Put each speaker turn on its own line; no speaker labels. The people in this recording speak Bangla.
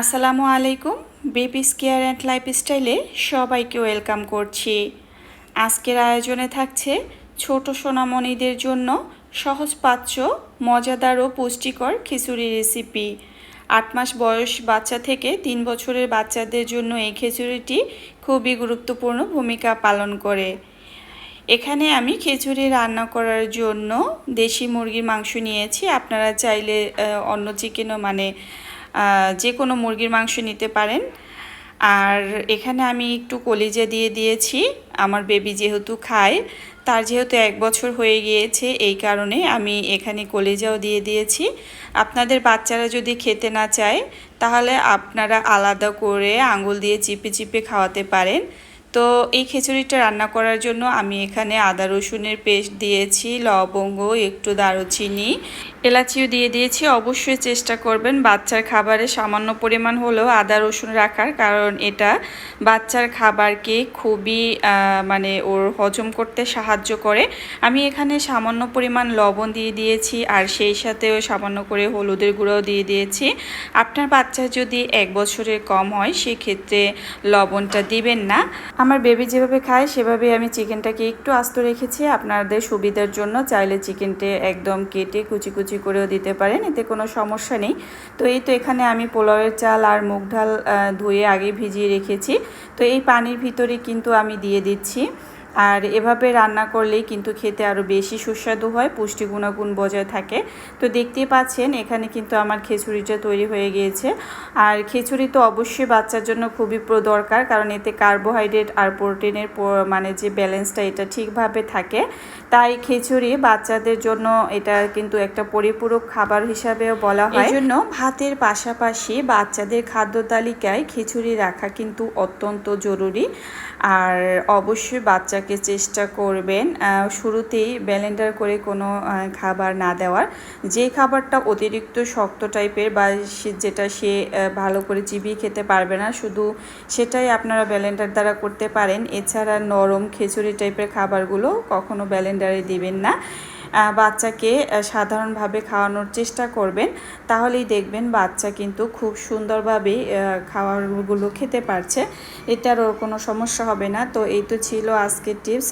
আসসালামু আলাইকুম। বেবি কেয়ার অ্যান্ড লাইফস্টাইলে সবাইকে ওয়েলকাম করছি। আজকের আয়োজনে থাকছে ছোট সোনামণিদের জন্য সহজ পাচ্য মজাদার ও পুষ্টিকর খিচুড়ি রেসিপি। আট মাস বয়স বাচ্চা থেকে তিন বছরের বাচ্চাদের জন্য এই খিচুড়িটি খুবই গুরুত্বপূর্ণ ভূমিকা পালন করে। এখানে আমি খিচুড়ি রান্না করার জন্য দেশি মুরগির মাংস নিয়েছি। আপনারা চাইলে অন্য চিকেনও মানে যে কোনো মুরগির মাংস নিতে পারেন। আর এখানে আমি একটু কলিজা দিয়ে দিয়েছি। আমার বেবি যেহেতু খায়, তার যেহেতু এক বছর হয়ে গিয়েছে, এই কারণে আমি এখানে কলিজাও দিয়ে দিয়েছি। আপনাদের বাচ্চারা যদি খেতে না চায়, তাহলে আপনারা আলাদা করে আঙুল দিয়ে চিপে চিপে খাওয়াতে পারেন। তো এই খিচুড়িটা রান্না করার জন্য আমি এখানে আদা রসুনের পেস্ট দিয়েছি, লবঙ্গ, একটু দারুচিনি, এলাচিও দিয়ে দিয়েছি। অবশ্যই চেষ্টা করবেন বাচ্চার খাবারে সামান্য পরিমাণ হলেও আদা রসুন রাখার, কারণ এটা বাচ্চার খাবারকে খুবই মানে ওর হজম করতে সাহায্য করে। আমি এখানে সামান্য পরিমাণ লবণ দিয়ে দিয়েছি আর সেই সাথেও সামান্য করে হলুদের গুঁড়োও দিয়ে দিয়েছি। আপনার বাচ্চা যদি এক বছরের কম হয়, সেক্ষেত্রে লবণটা দিবেন না। আমার বেবি যেভাবে খায় সেভাবে আমি চিকেনটাকে একটু আস্ত রেখেছি। আপনাদের সুবিধার জন্য চাইলে চিকেনটা একদম কেটে কুচি কুচি করেও দিতে পারেন, এতে কোনো সমস্যা নেই। তো এই তো এখানে আমি পোলাওয়ের চাল আর মুগ ডাল ধুয়ে আগে ভিজিয়ে রেখেছি। তো এই পানির ভিতরে কিন্তু আমি দিয়ে দিচ্ছি। আর এভাবে রান্না করলেই কিন্তু খেতে আরও বেশি সুস্বাদু হয়, পুষ্টি গুণাগুণ বজায় থাকে। তো দেখতেই পাচ্ছেন, এখানে কিন্তু আমার খিচুড়িটা তৈরি হয়ে গিয়েছে। আর খিচুড়ি তো অবশ্যই বাচ্চার জন্য খুবই দরকার, কারণ এতে কার্বোহাইড্রেট আর প্রোটিনের মানে যে ব্যালেন্সটা এটা ঠিকভাবে থাকে। তাই খিচুড়ি বাচ্চাদের জন্য এটা কিন্তু একটা পরিপূরক খাবার হিসাবেও বলা হয়। জন্য ভাতের পাশাপাশি বাচ্চাদের খাদ্য তালিকায় খিচুড়ি রাখা কিন্তু অত্যন্ত জরুরি। আর অবশ্যই বাচ্চাকে চেষ্টা করবেন শুরুতেই ব্যালেন্ডার করে কোনো খাবার না দেওয়ার। যে খাবারটা অতিরিক্ত শক্ত টাইপের বা যেটা সে ভালো করে চিবিয়ে খেতে পারবে না, শুধু সেটাই আপনারা ব্যালেন্ডার দ্বারা করতে পারেন। এছাড়া নরম খিচুড়ি টাইপের খাবারগুলো কখনো ব্যালেন্ডারে দিবেন না। বাচ্চাকে সাধারণভাবে খাওয়ানোর চেষ্টা করবেন। তাহলেই দেখবেন বাচ্চা কিন্তু খুব সুন্দরভাবেই খাওয়ারগুলো খেতে পারছে। এটার ওর কোনো সমস্যা হবে না। তো এই তো ছিল আজকের টিপস